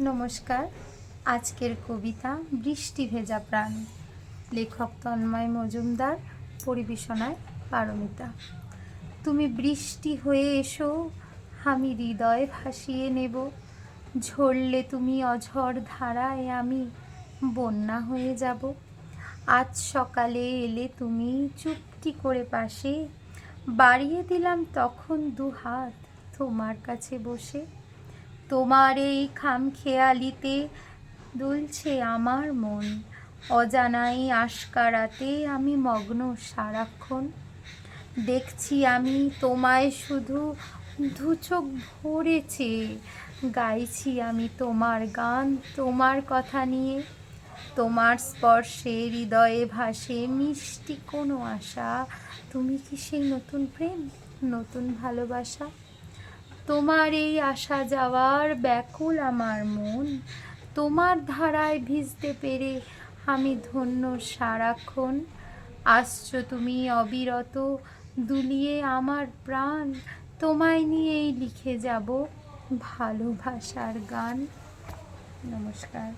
নমস্কার। আজকের কবিতা বৃষ্টি ভেজা প্রাণ। লেখক তন্ময় মজুমদার, পরিবেশনায় পারমিতা। তুমি বৃষ্টি হয়ে এসো, আমি হৃদয় ভাসিয়ে নেব। ঝরলে তুমি অঝর ধারায় আমি বন্যা হয়ে যাব। আজ সকালে এলে তুমি চুপটি করে পাশে। বাড়িয়ে দিলাম তখন দু হাত তোমার কাছে বসে। তোমার এই খামখেয়ালিতে দুলছে আমার মন। অজানাই আশকারাতে আমি মগ্ন সারাক্ষণ। দেখছি আমি তোমায় শুধু দুচোখ ভরেছে। গাইছি আমি তোমার গান, তোমার কথা নিয়ে। তোমার স্পর্শে হৃদয়ে ভাসে মিষ্টি কোনো আশা। তুমি কি সেই নতুন প্রেম, নতুন ভালোবাসা? তোমার এই আসা যাওয়ার ব্যাকুল আমার মন। তোমার ধারায় ভিজতে পেরে আমি ধন্য সারাক্ষণ। আসছো তুমি অবিরত, দুলিয়ে আমার প্রাণ। তোমায় নিয়েই লিখে যাব ভালোবাসার গান। নমস্কার।